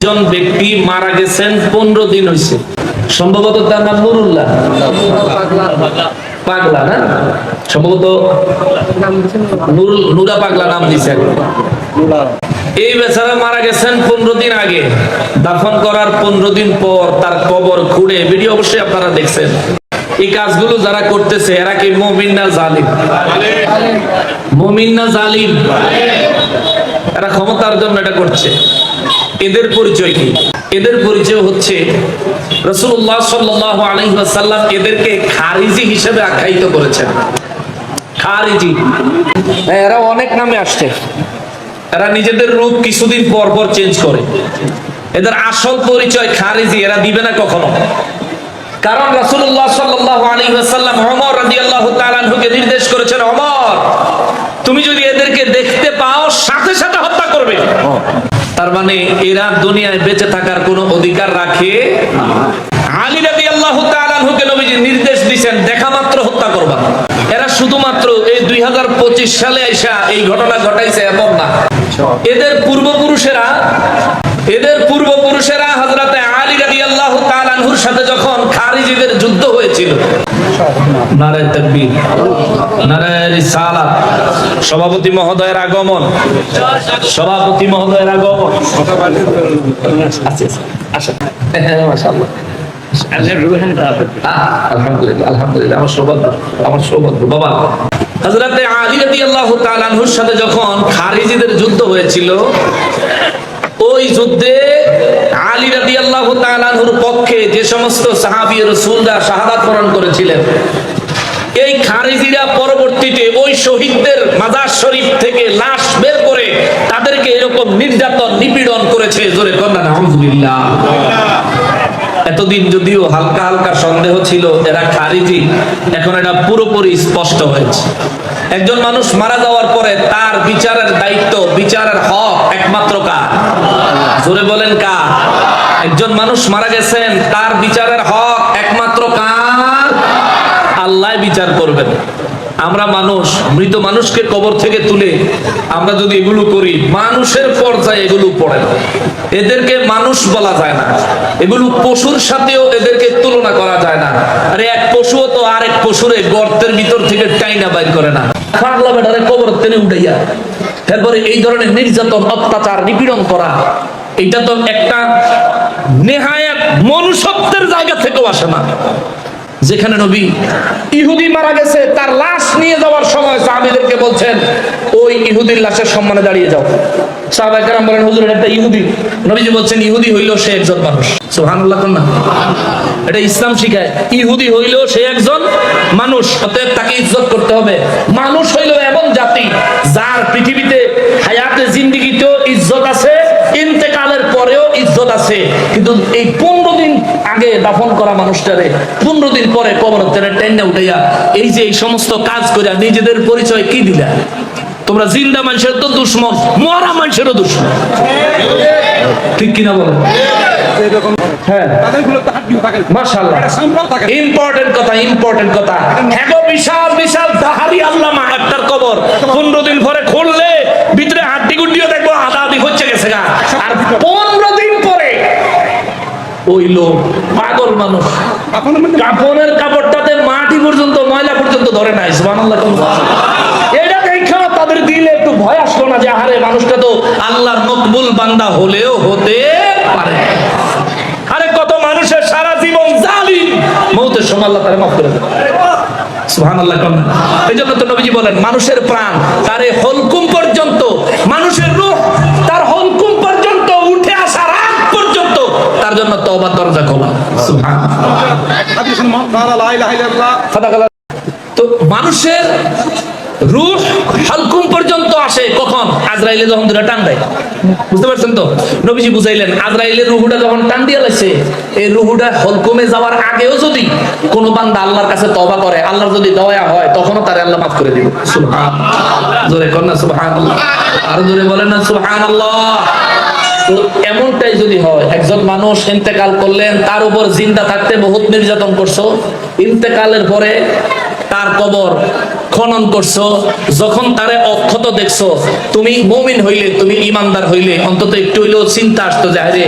একজন ব্যক্তি মারা গেছেন, পনেরো দিন হয়েছে সম্ভবত তার নাম নুরুল্লাহ। পাগলা না? সম্ভবত নুরা পাগলা নাম দিছে। এই বেচারা মারা গেছেন পনেরো দিন আগে। দাফন করার পনেরো দিন পর তার কবর খুঁড়ে, ভিডিও অবশ্যই আপনারা দেখছেন। এই কাজগুলো যারা করতেছে, এরা কি মমিন না জালিম? মমিন না জালিম? এরা ক্ষমতার জন্য এটা করছে। এদের পরিচয় কি? এদের পরিচয় হচ্ছে রসুল্লাহ সাল্লাহ আলহিহাসাল্লাম এদেরকে খারিজি হিসেবে আখ্যায়িত করেছেন। খারিজি। হ্যাঁ, এরা অনেক নামে আসছে। এরা নিজেদের রূপ কিছুদিন পর পর চেঞ্জ করে। এদের আসল পরিচয় খারিজি এরা দিবে না কখনো। কারণ রাসূলুল্লাহ সাল্লাল্লাহু আলাইহি ওয়াসাল্লাম ওমর রাদিয়াল্লাহু তাআলা আনহুকে নির্দেশ করেছেন ওমর তুমি যদি এদেরকে দেখতে পাও সাথে সাথে হত্যা করবে। তার মানে এরা দুনিয়ায় বেঁচে থাকার কোনো অধিকার রাখে আলী আনহুকে নবীজি নির্দেশ দিবেন দেখা মাত্র হত্যা করবা। এরা শুধুমাত্র এই 2025 সালে এই ঘটনা ঘটাইছে, এমন না। এদের পূর্বপুরুষেরা এদের পূর্বপুরুষেরা হযরতে আলী রাদিয়াল্লাহু তাআলা আনহুর সাথে যখন খারিজিদের যুদ্ধ হয়েছিল, নারায় তাকবীর, নারায় রিসালাত সভাপতি মহোদয়ের আগমন। সভাপতি মহোদয়ের আগমন। আচ্ছা আচ্ছা হ্যাঁ আলহামদুলিল্লাহ আলহামদুলিল্লাহ আমার সৌভাগ্য আমার সৌভাগ্য। বাবা হযরতে আলী রাদিয়াল্লাহু তাআলা আনহুর সাথে যখন খারিজিদের যুদ্ধ হয়েছিল ওই যুদ্ধে আলী রাদিয়াল্লাহু তাআলা আনহুর পক্ষে যে সমস্ত সাহাবী রাসূলরা শাহাদাত বরণ করেছিলেন এই খারিজিরা পরবর্তীতে ওই শহীদদের মাজার শরীফ থেকে লাশ বের করে তাদেরকে এরকম নির্যাতন, নিপীড়ন করেছে। জোরে কন্যা আলহামদুলিল্লাহ এতদিন যদিও হালকা হালকা সন্দেহ ছিল, এরা খারিজি, এখন এটা পুরোপুরি স্পষ্ট হয়েছে। একজন মানুষ মারা যাওয়ার পরে তার বিচারের দায়িত্ব, বিচারের হক একমাত্র কার? জোরে বলেন কার? একজন মানুষ মারা গেছেন, তার বিচারের হক বিচার করবেন। আমরা মানুষ, মৃত মানুষকে কবর থেকে তুলে আমরা যদি এগুলো করি, মানুষের পর্যায়ে এগুলো পড়ে না। এদেরকে মানুষ বলা যায় না। এগুলো পশুর সাথেও এদেরকে তুলনা করা যায় না। আরে এক পশুও তো আরেক পশুরে গর্তের ভিতর থেকে টাইনা বাইর করে না। পাগলা বেটারে কবর টেনে উঠাইয়া, তারপরে এই ধরনের নির্যাতন, অত্যাচার, নিপীড়ন করা এটা তো একটা নেহায়াত মনুষ্যত্বের জায়গা থেকেও আসে না। যেখানে নবী ইহুদি মারা গেছে, তার লাশ নিয়ে যাওয়ার সময় সাহাবীদেরকে বলছেন, ওই ইহুদির লাশের সম্মানে দাঁড়িয়ে যাও। সাহাবায়ে কেরাম বলেন, হুজুর একটা ইহুদি। নবীজি বলছেন, ইহুদি হইল সে একজন মানুষ। সুবহানাল্লাহ কোন না এটা ইসলাম শিখায়, ইহুদি হইল সে একজন মানুষ। অতএব তাকে ইজ্জত করতে হবে। মানুষ হইল এমন জাতি, যার পৃথিবীতে আছে। কিন্তু এই পনেরো দিন আগে দাফন করা মানুষটারে, পনেরো দিন পরে কবর টেনে টেনে উঠাইয়া এই যে এই সমস্ত কাজ করে নিজেদের পরিচয় কি দিলা? তোমরা জিন্দা মানুষের তো দুশ্মন, মরা মানুষেরও দুশ্মন। ঠিক কিনা বলো হ্যাঁ। আর পনেরো ওই লোক পাগল মানুষ। কাপড়ের কাপড়টাতে মাটি পর্যন্ত, ময়লা পর্যন্ত ধরে নাই আরে মানুষের সারা জীবন তো বলেন, মানুষের প্রাণ, তার হলকুম তওবার দরজা খোলা। সুবহানাল্লাহ। তো মানুষের রূহ হালকুম পর্যন্ত আসে কখন? আজরাইলে যখন দুটা টান দেয়। বুঝতে পারছেন তো? নবীজি বুঝাইলেন আজরাইলের রুহুটা যখন টান দিয়ে লাগছে এই রুহুটা হলকুমে যাওয়ার আগেও যদি কোনো বান্দা আল্লাহর কাছে তবা করে আল্লাহর যদি দয়া হয় তখনও তারে আল্লাহ মাফ করে দিবে। সুবহান জোরে আর জোরে বলেন না সুবহানাল্লাহ। এমনটাই যদি হয়, একজন মানুষ ইন্তেকাল করলেন, তার উপর জিন্দা থাকতে বহুত নির্যাতন করছ, ইন্তেকালের পরে তার কবর খনন করছ, যখন তারে অক্ষত দেখছ, তুমি মমিন হইলে, তুমি ইমানদার হইলে, অন্তত একটু হইলেও চিন্তা আসতো যে, আরে,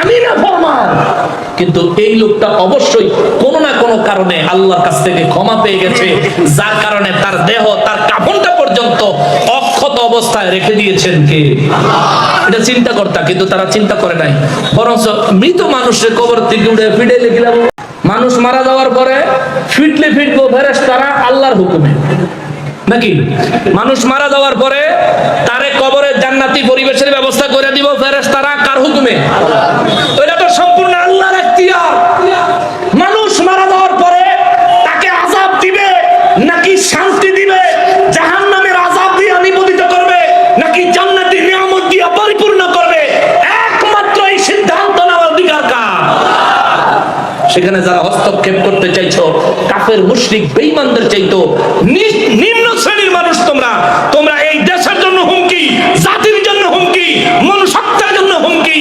আমি না ফরমান কিন্তু এই লোকটা অবশ্যই কোনো না কোনো কারণে আল্লাহর কাছ থেকে ক্ষমা পেয়ে গেছে, যার কারণে তার দেহ, তার কাফনটা পর্যন্ত অক্ষত অবস্থায় রেখে দিয়েছেন কে? এটা চিন্তা করতা কিন্তু তারা চিন্তা করে নাই। বরঞ্চ মৃত মানুষের কবর থেকে উঠে ফিডে লিখলাম মানুষ মারা যাওয়ার পরে ফিটলে ফিটবো ফেরেস তারা আল্লাহর হুকুমে। নাকি? মানুষ মারা যাওয়ার পরে তারে কবরের জান্নাতি পরিবেশের ব্যবস্থা করে দিব ফেরেস তারা কার হুকুমে? ওইটা তো সম্পূর্ণ আল্লাহর এখতিয়ার মানুষ মারা যাওয়ার পরে তাকে আযাব দিবে নাকি শান্তি দিবে জাহান্নামের আযাব দিয়ে নিবেদিত করবে নাকি জান্নাতি নিয়ামত দিয়ে পরিপূর্ণ করবে একমাত্র এই সিদ্ধান্ত নেওয়ার অধিকার কার সেখানে যারা হস্তক্ষেপ করতে চাইছো, কাফের, মুশরিক, বেঈমানদের চাইতো নিম্ন শ্রেণির মানুষ তোমরা তোমরা এই দেশের জন্য হুমকি, জাতির জন্য হুমকি, মনুষ্যত্বের জন্য হুমকি,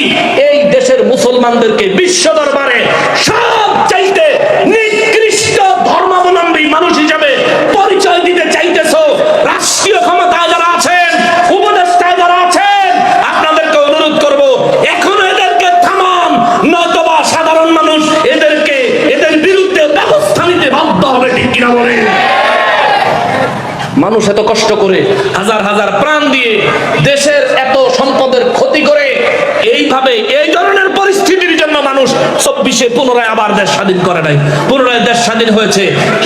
এই দেশের মুসলমানদেরকে বিশ্ব দরবারে সব চাইতে মানুষ এত কষ্ট করে হাজার হাজার প্রাণ দিয়ে দেশের এত সম্পদের ক্ষতি করে, এইভাবে এই ধরনের পরিস্থিতির জন্য মানুষ চব্বিশে পুনরায় আবার দেশ স্বাধীন করে নাই। পুনরায় দেশ স্বাধীন হয়েছে।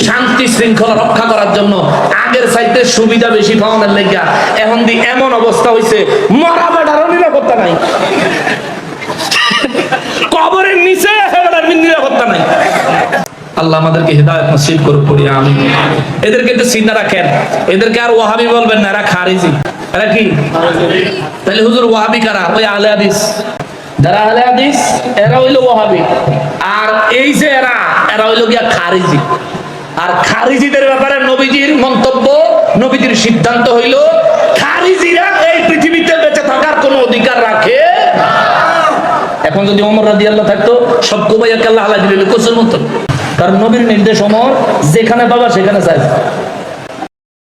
শান্তি শৃঙ্খলা রক্ষা করার জন্য আগের চাইতে সুবিধা বেশি পাওয়ানোর লেগা এখন দি এমন অবস্থা হয়েছে মরা বেড়ারও নিরাপত্তা নাই। কবরের নিচে নিরাপত্তা নাই। আল্লাহ আমাদেরকে হৃদায়ত নসিব করুক করি আমি এদেরকে একটু চিন্তা রাখেন। এদেরকে আর ওয়াহাবি বলবেন না, এরা খারিজি। এরা কি? তাহলে হুজুর ওয়াহাবি কারা? ওই আহলে হাদিস। যারা আহলে হাদিস, এরা হইল ওয়াহাবি। আর এই যে এরা এরা হইল গিয়া খারিজি। আর খারিজিদের ব্যাপারে নবীজির মন্তব্য, নবীজির সিদ্ধান্ত হইল, খারিজিরা এই পৃথিবীতে বেঁচে থাকার কোনো অধিকার রাখে এখন যদি অমর রাজি আল্লাহ থাকতো, সব কোবাইয়াকে আল্লাহ আল্লাহ দিলে কোচের মতো কারণ নবীর নির্দেশ অমর যেখানে পাবা সেখানে চাই